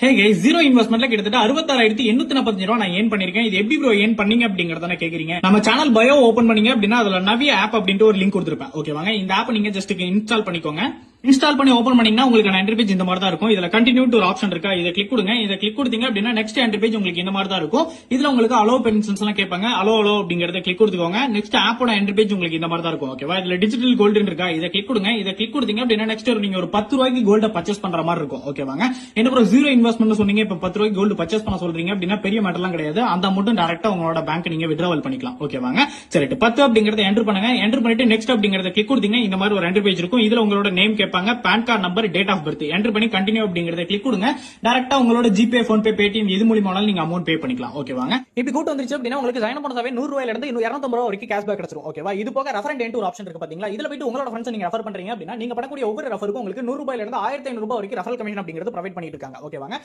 ஹே கை zero இன்வெஸ்ட்மெண்ட்ல கிட்டத்தட்ட அறுபத்தாறாயிரத்தி எண்ணூத்தி நாற்பத்தஞ்சு ரூபா நான் ஏன் பண்ணிருக்கேன். இது எப்படி ப்ரோ ஏன் பண்ணீங்க அப்படிங்கறத கேக்குறீங்க. நம்ம சேனல் பயோ ஓபன் பண்ணீங்க அப்படின்னா அதுல நவிய ஆப் அப்படின்ட்டு ஒரு லிங்க் கொடுத்துருப்பேன். ஓகேவாங்க இந்த ஆப் நீங்க ஜஸ்ட் இன்ஸ்டால் பண்ணிக்கோங்க. இன்ஸ்டால் பண்ணி ஓபன் பண்ணீங்கன்னா உங்களுக்கு என்ட்ரி பேஜ் இந்த மாதிரி தான் இருக்கும். இதுல கண்டினியூ ஒரு ஆப்ஷன் இருக்கா? இதை கிளிக் கொடுங்க. இதை கிளிக் கொடுத்தீங்க அப்படின்னா நெக்ஸ்ட் என்ட்ரி பேஜ் உங்களுக்கு இந்த மாதிரி தான் இருக்கும். இதுல உங்களுக்கு அலோ பென்ஷன்ஸ் எல்லாம் கேட்பாங்க. அலோ அலோ அப்படிங்கறத கிளிக் கொடுத்துக்கோங்க. நெக்ஸ்ட் ஆப்போட என்ட்ரி பேஜ் உங்களுக்கு இந்த மாதிரி தான் இருக்கும் ஓகேவா இதுல டிஜிட்டல் கோல்டு இருக்கா? இதை கிளிக் கொடுங்க. இதை கிளிக் கொடுத்தீங்க அப்படின்னா நெக்ஸ்ட் நீங்க ஒரு பத்து ரூபாய்க்கு கோல்ட பர்ச்சேஸ் பண்ற மாதிரி இருக்கும். ஓகேவாங்க என்ன ப்ரோ ஜீரோ இன்வெஸ்ட்மெண்ட் சொன்னீங்க. இப்ப பத்து ரூபாய்க்கு கோல்டு பர்ச்சேஸ் பண்ண சொல்றீங்க அப்படின்னா பெரிய மேட்டர்லாம் கிடையாது. அந்த அமௌண்ட் டேரக்டா உங்களோட பேங்க் நீங்க விட்ராவல் பண்ணிக்கலாம். ஓகேவாங்க சரி பத்து அப்படிங்கறத என்டர் பண்ணுங்க. என்டர் பண்ணிட்டு நெக்ஸ்ட் அப்படிங்கறத கிளிக் கொடுத்தீங்க. இந்த மாதிரி ஒரு என்ட்ரி பேஜ் இருக்கும். இதுல உங்களோட நேம் கேட்பாங்க. PAN card number date of birth enter பண்ணி கண்டினியூ அப்படிங்கறத கிளிக் கொடுங்க. டேரக்டா உங்களோட ஜிபே போன் பே பேடிஎம் எது மூலியமானாலும் நீங்க அமௌண்ட் பே பண்ணிக்கலாம். ஓகேவாங்க இப்படி கூட்டு வந்துருச்சு அப்படின்னா உங்களுக்கு ஜாயின் பண்ணதாவே நூறு ரூபாயில இருந்து இன்னும் இரநூத்தம்பது ரூபா வரைக்கும் கேஷ்பேக் கிடைச்சிரும். ஓகேவா இது போக ரெஃபரண்ட் ஒரு ஆப்ஷன் இருக்கு பாத்தீங்களா? இதுல போயிட்டு உங்களோட ஃப்ரெண்ட்ஸ் நீங்க ரெஃபர் பண்றீங்க அப்படின்னா நீங்க பண்ணக்கூடிய ஒவ்வொரு ரெஃபருக்கும் உங்களுக்கு நூறு ரூபாயில இருந்து ஆயிரத்தி ஐநூறு ரூபாய் வரைக்கும் ரெஃபர் கமிஷன் அப்படிங்கிறது ப்ரொவைட் பண்ணிட்டு இருக்காங்க. ஓகேவாங்க